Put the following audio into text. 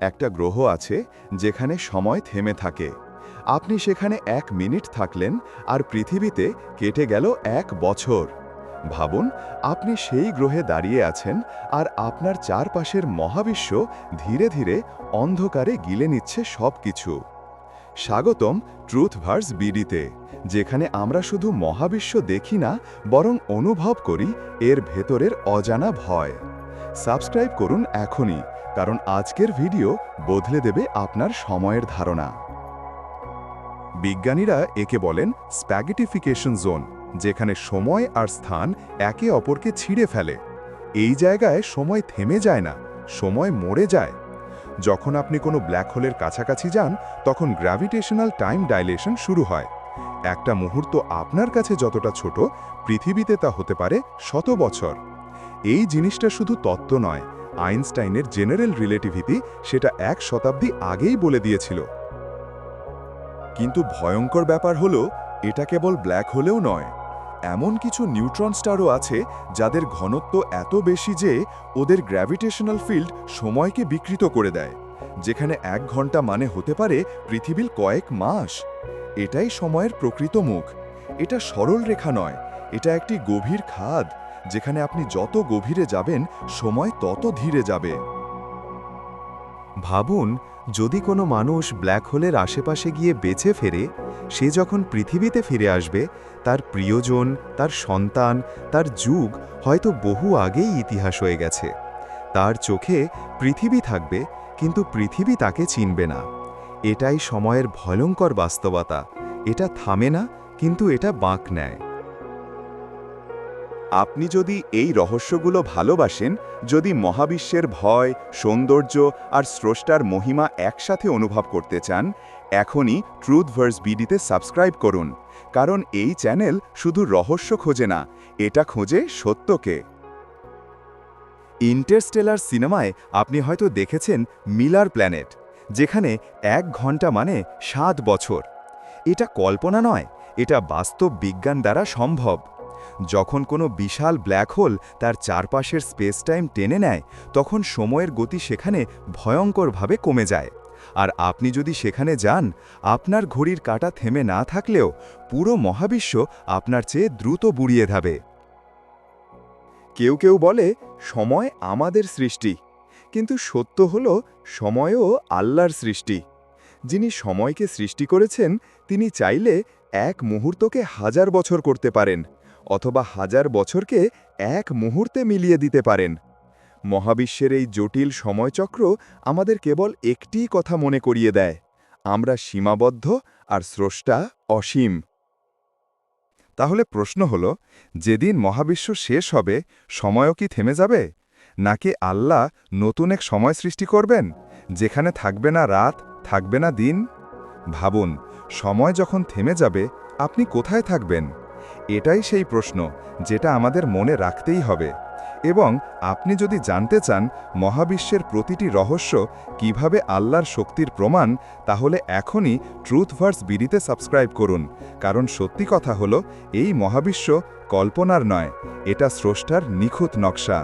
একটা গ্রহ আছে যেখানে সময় থেমে থাকে। আপনি সেখানে এক মিনিট থাকলেন আর পৃথিবীতে কেটে গেল এক বছর। ভাবুন, আপনি সেই গ্রহে দাঁড়িয়ে আছেন আর আপনার চারপাশের মহাবিশ্ব ধীরে ধীরে অন্ধকারে গিলে নিচ্ছে সব কিছু স্বাগতম ট্রুথ ভার্স বিডিতে, যেখানে আমরা শুধু মহাবিশ্ব দেখি না, বরং অনুভব করি এর ভেতরের অজানা ভয়। সাবস্ক্রাইব করুন এখনই, কারণ আজকের ভিডিও বদলে দেবে আপনার সময়ের ধারণা। বিজ্ঞানীরা একে বলেন স্প্যাগেটিফিকেশন জোন, যেখানে সময় আর স্থান একে অপরকে ছিঁড়ে ফেলে। এই জায়গায় সময় থেমে যায় না, সময় মরে যায়। যখন আপনি কোনো ব্ল্যাক হোলের কাছাকাছি যান, তখন গ্র্যাভিটেশনাল টাইম ডাইলেশন শুরু হয়। একটা মুহূর্ত আপনার কাছে যতটা ছোট, পৃথিবীতে তা হতে পারে শত বছর। এই জিনিসটা শুধু তত্ত্ব নয়, আইনস্টাইনের জেনারেল রিলেটিভিটি সেটা এক শতাব্দী আগেই বলে দিয়েছিল। কিন্তু ভয়ঙ্কর ব্যাপার হলো, এটা কেবল ব্ল্যাক হোলেও নয়। এমন কিছু নিউট্রন স্টারও আছে যাদের ঘনত্ব এত বেশি যে ওদের গ্র্যাভিটেশনাল ফিল্ড সময়কে বিকৃত করে দেয়, যেখানে এক ঘণ্টা মানে হতে পারে পৃথিবীর কয়েক মাস। এটাই সময়ের প্রকৃত মুখ। এটা সরল রেখা নয়, এটা একটি গভীর খাদ। যেখানে আপনি যত গভীরে যাবেন, সময় তত ধীরে যাবে। ভাবুন, যদি কোনো মানুষ ব্ল্যাক হোলের আশেপাশে গিয়ে বেঁচে ফেরে, সে যখন পৃথিবীতে ফিরে আসবে, তার প্রিয়জন, তার সন্তান, তার যুগ হয়তো বহু আগেই ইতিহাস হয়ে গেছে। তার চোখে পৃথিবী থাকবে, কিন্তু পৃথিবী তাকে চিনবে না। এটাই সময়ের ভয়ঙ্কর বাস্তবতা। এটা থামে না, কিন্তু এটা বাঁক নেয়। আপনি যদি এই রহস্যগুলো ভালোবাসেন, যদি মহাবিশ্বের ভয়, সৌন্দর্য আর স্রষ্টার মহিমা একসাথে অনুভব করতে চান, এখনই ট্রুথ ভার্স বিডিতে সাবস্ক্রাইব করুন। কারণ এই চ্যানেল শুধু রহস্য খোঁজে না, এটা খোঁজে সত্যকে। ইন্টারস্টেলার সিনেমায় আপনি হয়তো দেখেছেন মিলার প্ল্যানেট, যেখানে এক ঘণ্টা মানে সাত বছর। এটা কল্পনা নয়, এটা বাস্তব বিজ্ঞান দ্বারা সম্ভব। যখন কোনো বিশাল ব্ল্যাক হোল তার চারপাশের স্পেস টাইম টেনে নেয়, তখন সময়ের গতি সেখানে ভয়ঙ্করভাবে কমে যায়। আর আপনি যদি সেখানে যান, আপনার ঘড়ির কাঁটা থেমে না থাকলেও পুরো মহাবিশ্ব আপনার চেয়ে দ্রুত বুড়িয়ে ধাবে। কেউ কেউ বলে, সময় আমাদের সৃষ্টি। কিন্তু সত্য হল, সময়ও আল্লাহর সৃষ্টি। যিনি সময়কে সৃষ্টি করেছেন, তিনি চাইলে এক মুহূর্তকে হাজার বছর করতে পারেন। অথবা হাজার বছরকে এক মুহূর্তে মিলিয়ে দিতে পারেন। মহাবিশ্বের এই জটিল সময়চক্র আমাদের কেবল একটিই কথা মনে করিয়ে দেয়, আমরা সীমাবদ্ধ আর স্রষ্টা অসীম। তাহলে প্রশ্ন হল, যেদিন মহাবিশ্ব শেষ হবে, সময়ও কি থেমে যাবে? নাকি আল্লাহ নতুন এক সময় সৃষ্টি করবেন, যেখানে থাকবে না রাত, থাকবে না দিন? ভাবুন, সময় যখন থেমে যাবে, আপনি কোথায় থাকবেন? এটাই সেই প্রশ্ন, যেটা আমাদের মনে রাখতেই হবে। এবং আপনি যদি জানতে চান মহাবিশ্বের প্রতিটি রহস্য কীভাবে আল্লাহর শক্তির প্রমাণ, তাহলে এখনই ট্রুথভার্স বিডিতে সাবস্ক্রাইব করুন। কারণ সত্যি কথা হলো, এই মহাবিশ্ব কল্পনার নয়, এটা স্রষ্টার নিখুঁত নকশা।